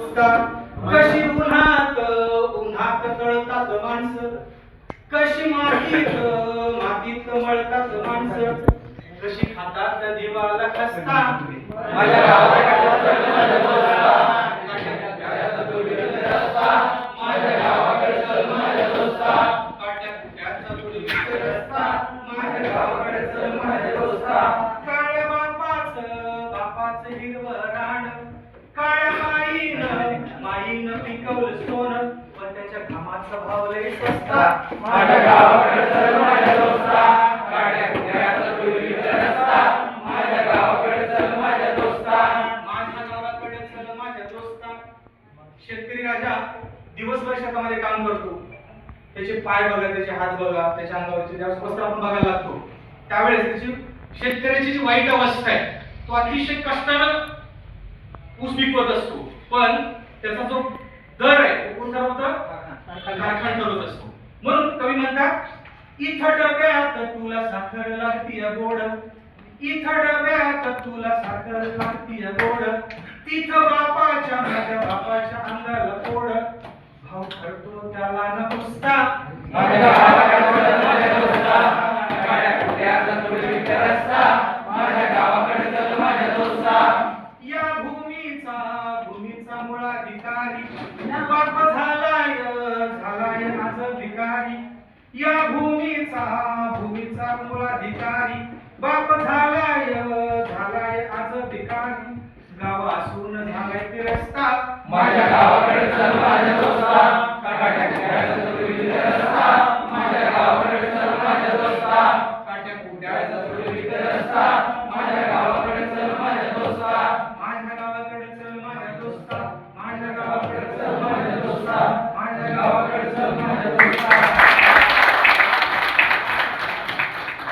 कशी उन्हात उन्हात तळतात माणसं? कशी मातीत मातीत मळतात माणसं? कशी खातात दिवाला खसता माझ्या सोनं पण त्याच्या घामाचा भाव लय स्वस्ता. माझ्या गावाकडे चल माझ्या दोस्ता. काळ्या कुट्याचा तुडवीत रस्ता. माझ्या गावाकडे चल माझ्या दोस्ता. माझ्या गावाकडे चल माझ्या दोस्ता. शेतकरी राजा दिवसभर शेतामध्ये काम करतो. त्याचे पाय बघा त्याचे हात बघा त्याच्या अंगावरचे ज्यावेळेस वस्त्र आपण बघायला लागतो त्यावेळेस त्याची शेतकऱ्याची जी वाईट अवस्था आहे तो अतिशय कष्टानं ऊस पिकवत असतो. पण त्याचा जो दर आहे. तो कोण ठरवतं कारखाना. ठरवत असतो. म्हणून कवी म्हणतात इथं डब्यात तुला साखर लागतीय गोड. इथं डब्यात तुला साखर लागतीय गोड. तिथं बापाच्या माझ्या बापाच्या अंगाला कोड भाव ठरतो त्याला न पुसता. या भूमीचा भूमीचा मुळाधिकारी. बाप झालाय झालाय माझ भिकारी. या भूमीचा भूमीचा मुळाधिकारी बाप झालाय झालाय आज भिकारी. गावासून झालाय ते रस्ता माझ्या गावाकडे चल माझ्या दोस्ता